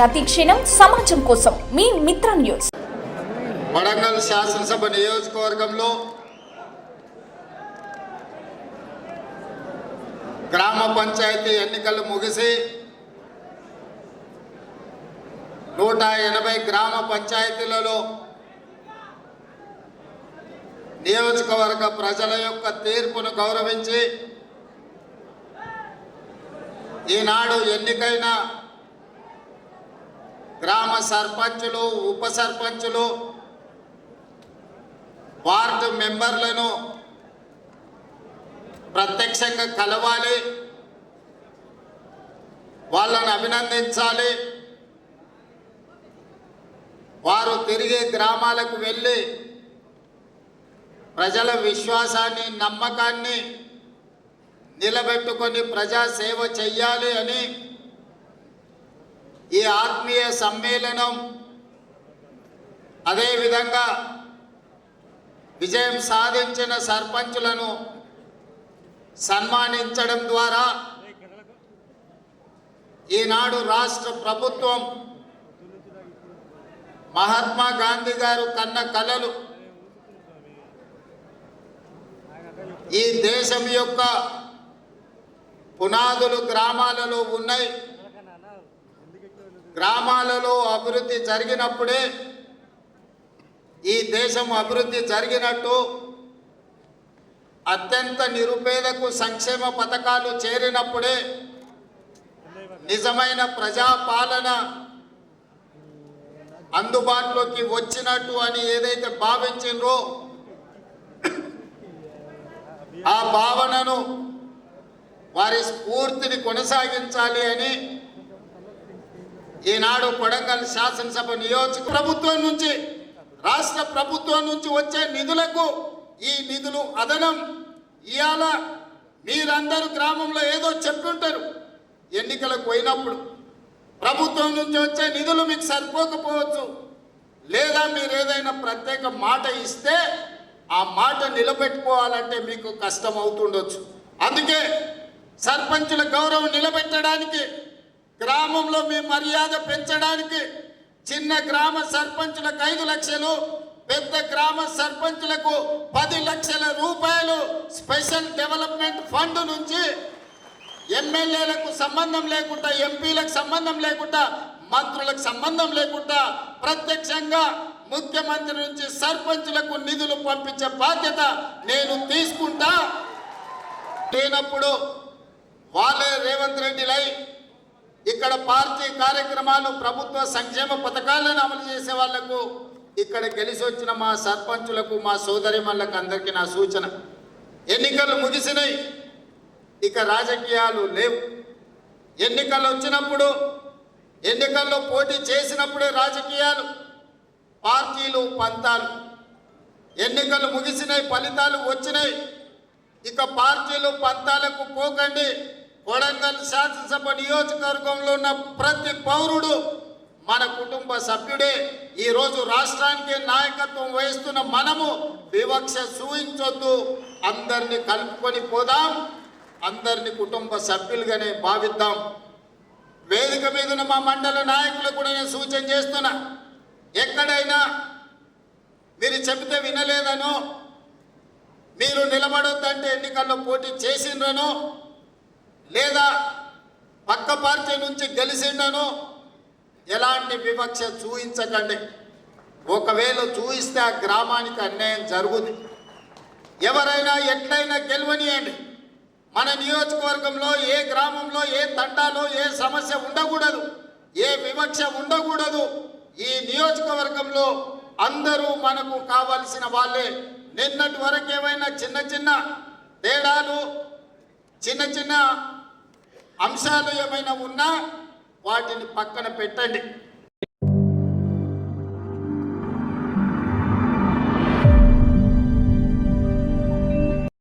ప్రతి క్షణం సమాజం కోసం మీ మిత్ర న్యూస్. వడంగల్ శాసనసభ నియోజకవర్గంలో గ్రామ పంచాయతీ ఎన్నికలు ముగిసి నూట ఎనభై గ్రామ పంచాయతీలలో నియోజకవర్గ ప్రజల యొక్క తీర్పును గౌరవించి ఈనాడు ఎన్నికైన సర్పంచులు ఉప సర్పంచులు వార్డు మెంబర్లను ప్రత్యక్షంగా కలవాలి. వాళ్ళను అభినందించాలి. వారు తిరిగి గ్రామాలకు వెళ్ళి ప్రజల విశ్వాసాన్ని నమ్మకాన్ని నిలబెట్టుకొని ప్రజాసేవ చెయ్యాలి అని ఈ ఆత్మీయ సమ్మేళనం అదేవిధంగా విజయం సాధించిన సర్పంచులను సన్మానించడం ద్వారా ఈనాడు రాష్ట్ర ప్రభుత్వం మహాత్మా గాంధీ గారు కన్న కలలు. ఈ దేశం యొక్క పునాదులు గ్రామాలలో ఉన్నాయి. గ్రామాలలో అభివృద్ధి జరిగినప్పుడే ఈ దేశం అభివృద్ధి జరిగినట్టు అత్యంత నిరుపేదకు సంక్షేమ పథకాలు చేరినప్పుడే నిజమైన ప్రజాపాలన అందుబాటులోకి వచ్చినట్టు అని ఏదైతే భావించిండ్రో ఆ భావనను వారి స్ఫూర్తిని కొనసాగించాలి అని ఈనాడు కొడంగల్ శాసనసభ నియోజక ప్రభుత్వం నుంచి రాష్ట్ర ప్రభుత్వం నుంచి వచ్చే నిధులకు ఈ నిధులు అదనం. ఇవాళ మీరందరూ గ్రామంలో ఏదో చెప్తుంటారు. ఎన్నికలకు పోయినప్పుడు ప్రభుత్వం నుంచి వచ్చే నిధులు మీకు సరిపోకపోవచ్చు. లేదా మీరు ఏదైనా ప్రత్యేక మాట ఇస్తే ఆ మాట నిలబెట్టుకోవాలంటే మీకు కష్టం అవుతుండొచ్చు. అందుకే సర్పంచుల గౌరవం నిలబెట్టడానికి గ్రామంలో మీ మర్యాద పెంచడానికి చిన్న గ్రామ సర్పంచులకు ఐదు లక్షలు పెద్ద గ్రామ సర్పంచులకు పది లక్షల రూపాయలు స్పెషల్ డెవలప్మెంట్ ఫండ్ నుంచి ఎమ్మెల్యేలకు సంబంధం లేకుండా ఎంపీలకు సంబంధం లేకుండా మంత్రులకు సంబంధం లేకుండా ప్రత్యక్షంగా ముఖ్యమంత్రి నుంచి సర్పంచులకు నిధులు పంపించే బాధ్యత నేను తీసుకుంటా. లేనప్పుడు వాళ్ళే రేవంత్ రెడ్డిలై ఇక్కడ పార్టీ కార్యక్రమాలు ప్రభుత్వ సంక్షేమ పథకాలను అమలు చేసే వాళ్ళకు ఇక్కడ గెలిచి వచ్చిన మా సర్పంచులకు మా సోదరిమణులకు అందరికీ నా సూచన. ఎన్నికలు ముగిసినాయి. ఇక రాజకీయాలు లేవు. ఎన్నికలు వచ్చినప్పుడు ఎన్నికల్లో పోటీ చేసినప్పుడే రాజకీయాలు పార్టీలు పంతాలు. ఎన్నికలు ముగిసినాయి ఫలితాలు వచ్చినాయి. ఇక పార్టీలు పంతాలకు పోకండి. కొడంగల్ శాసనసభ నియోజకవర్గంలో ఉన్న ప్రతి పౌరుడు మన కుటుంబ సభ్యుడే. ఈరోజు రాష్ట్రానికి నాయకత్వం వహిస్తున్న మనము వివక్ష సూచించొద్దు. అందరిని కలుపుకొని పోదాం. అందరిని కుటుంబ సభ్యులుగానే భావిద్దాం. వేదిక మీద ఉన్న మా మండల నాయకులు కూడా నేను సూచన చేస్తున్నా. ఎక్కడైనా మీరు చెబితే వినలేదనో మీరు నిలబడొద్దంటే ఎన్నికల్లో పోటీ చేసిండ్రనో లేదా పక్క పార్టీ నుంచి గెలిచిండనో ఎలాంటి వివక్ష చూయించకండి. ఒకవేళ చూయిస్తే ఆ గ్రామానికి అన్యాయం జరుగుతుంది ఎవరైనా ఎట్లయినా గెలవనియండి. మన నియోజకవర్గంలో ఏ గ్రామంలో ఏ తండాలో ఏ సమస్య ఉండకూడదు. ఏ వివక్ష ఉండకూడదు. ఈ నియోజకవర్గంలో అందరూ మనకు కావలసిన వాళ్ళే. నిన్నటి వరకు ఏమైనా చిన్న చిన్న తేడాలు చిన్న చిన్న అంశాలు ఏమైనా ఉన్నా వాటిని పక్కన పెట్టండి.